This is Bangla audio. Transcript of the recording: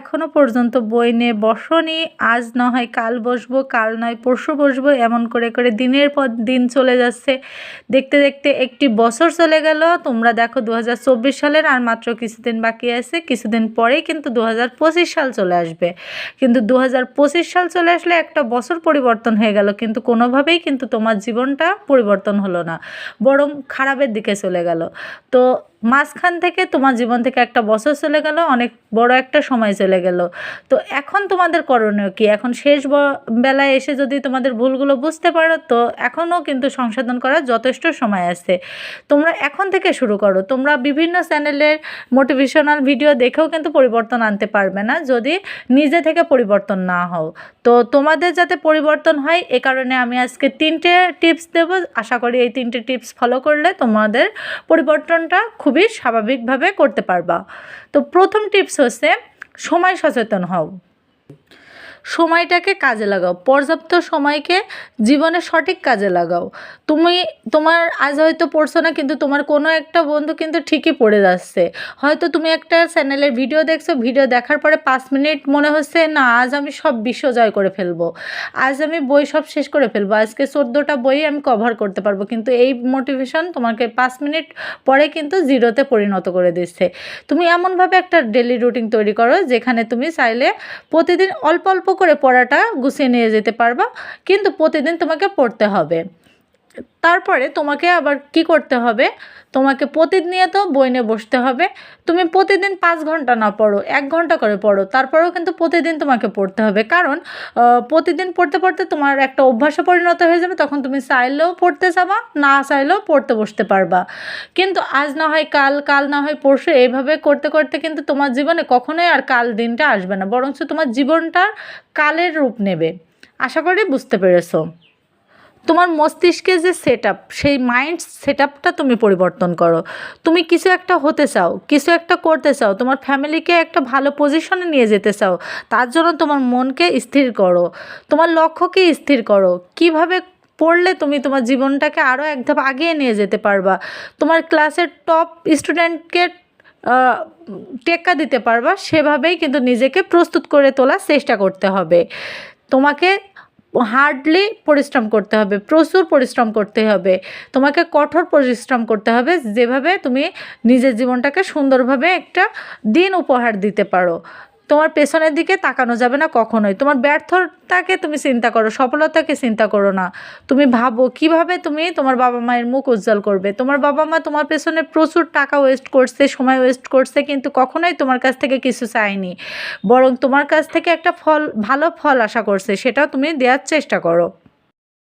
এখনও পর্যন্ত বই নিয়ে বসনি। আজ না হয় কাল বসবো, কাল নয় পরশু বসবো, এমন করে করে দিনের পর দিন চলে যাচ্ছে। দেখতে দেখতে একটি বছর চলে গেল। তোমরা দেখো দু হাজার চব্বিশ সালের আর মাত্র কিছুদিন বাকি আছে। কিছুদিন পরেই কিন্তু দু হাজার পঁচিশ সাল চলে আসবে। কিন্তু দু হাজার পঁচিশ সাল চলে আসলে একটা বছর পরিবর্তন হয়ে গেল। কিন্তু কোনোভাবেই কিন্তু তোমার জীবনটা পরিবর্তন হলো না, বরং খারাপের দিকে চলে গেল। তো মাঝখান থেকে তোমার জীবন থেকে একটা বছর চলে গেল। অনেক বড় একটা সময় চলে গেল। তো এখন তোমাদের করণীয় কি? এখন শেষ বেলায় এসে যদি তোমাদের ভুলগুলো বুঝতে পারো, তো এখনও কিন্তু সংশোধন করার যথেষ্ট সময় আছে। তোমরা এখন থেকে শুরু করো। তোমরা বিভিন্ন চ্যানেলের মোটিভেশনাল ভিডিও দেখেও কিন্তু পরিবর্তন আনতে পারবে না যদি নিজে থেকে পরিবর্তন না হও। তো তোমাদের যাতে পরিবর্তন হয়, এ কারণে আমি আজকে তিনটে টিপস দেব। আশা করি এই তিনটে টিপস ফলো করলে তোমাদের পরিবর্তনটা খুবই স্বাভাবিকভাবে করতে পারবা। তো প্রথম টিপস হচ্ছে সময় সচেতন হও। সময়টাকে কাজে লাগাও। পর্যাপ্ত সময়কে জীবনে সঠিক কাজে লাগাও। তুমি, তোমার আজ হয়তো পড়ছো না, কিন্তু তোমার কোনো একটা বন্ধু কিন্তু ঠিকই পড়ে যাচ্ছে। হয়তো তুমি একটা চ্যানেলের ভিডিও দেখছ ভিডিও দেখার পরে পাঁচ মিনিট মনে হচ্ছে, না, আজ আমি সব বিশ্ব জয় করে ফেলব। আজ আমি বই সব শেষ করে ফেলব। আজকে চোদ্দোটা বই আমি কভার করতে পারব। কিন্তু এই মোটিভেশন তোমাকে পাঁচ মিনিট পরে কিন্তু জিরোতে পরিণত করে দিচ্ছে। তুমি এমনভাবে একটা ডেলি রুটিন তৈরি করো, যেখানে তুমি চাইলে প্রতিদিন অল্প অল্প করে পড়াটা গুছিয়ে নিয়ে যেতে পারবা কিন্তু প্রতিদিন তোমাকে পড়তে হবে। তারপরে তোমাকে আবার কি করতে হবে? তোমাকে প্রতিনিয়ত বই নিয়ে বসতে হবে। তুমি প্রতিদিন পাঁচ ঘণ্টা না পড়ো, এক ঘণ্টা করে পড়ো। তারপরেও কিন্তু প্রতিদিন তোমাকে পড়তে হবে। কারণ প্রতিদিন পড়তে পড়তে তোমার একটা অভ্যাসে পরিণত হয়ে যাবে, তখন তুমি চাইলেও পড়তে যাবা, না চাইলেও পড়তে বসতে পারবা। কিন্তু আজ না হয় কাল কাল না হয় পরশু, এইভাবে করতে করতে কিন্তু তোমার জীবনে কখনোই আর কাল দিনটা আসবে না। বরঞ্চ তোমার জীবনটা কালের রূপ নেবে। আশা করি বুঝতে পেরেছ। তোমার মস্তিষ্কের যে সেট সেই মাইন্ড সেট তুমি পরিবর্তন করো। তুমি কিছু একটা হতে চাও, কিছু একটা করতে চাও, তোমার ফ্যামিলিকে একটা ভালো পজিশনে নিয়ে যেতে চাও, তার জন্য তোমার মনকে স্থির করো। তোমার লক্ষ্যকে স্থির করো। কীভাবে পড়লে তুমি তোমার জীবনটাকে আরও এক ধাপ আগিয়ে নিয়ে যেতে পারবা? তোমার ক্লাসের টপ স্টুডেন্টকে টেক্কা দিতে পারবা, সেভাবেই কিন্তু নিজেকে প্রস্তুত করে তোলার চেষ্টা করতে হবে। তোমাকে হার্ডলি পরিশ্রম করতে হবে, প্রচুর পরিশ্রম করতে হবে। তোমাকে কঠোর পরিশ্রম করতে হবে, যেভাবে তুমি নিজের জীবনটাকে সুন্দরভাবে একটা দিন উপহার দিতে পারো। তোমার পেছনের দিকে তাকানো যাবে না কখনোই। তোমার ব্যর্থতাকে তুমি চিন্তা করো, সফলতাকে চিন্তা করো না। তুমি ভাবো কীভাবে তুমি তোমার বাবা মায়ের মুখ উজ্জ্বল করবে। তোমার বাবা মা তোমার পেছনে প্রচুর টাকা ওয়েস্ট করছে, সময় ওয়েস্ট করছে, কিন্তু কখনোই তোমার কাছ থেকে কিছু চায়নি। বরং তোমার কাছ থেকে একটা ফল, ভালো ফল আশা করছে, সেটাও তুমি দেওয়ার চেষ্টা করো।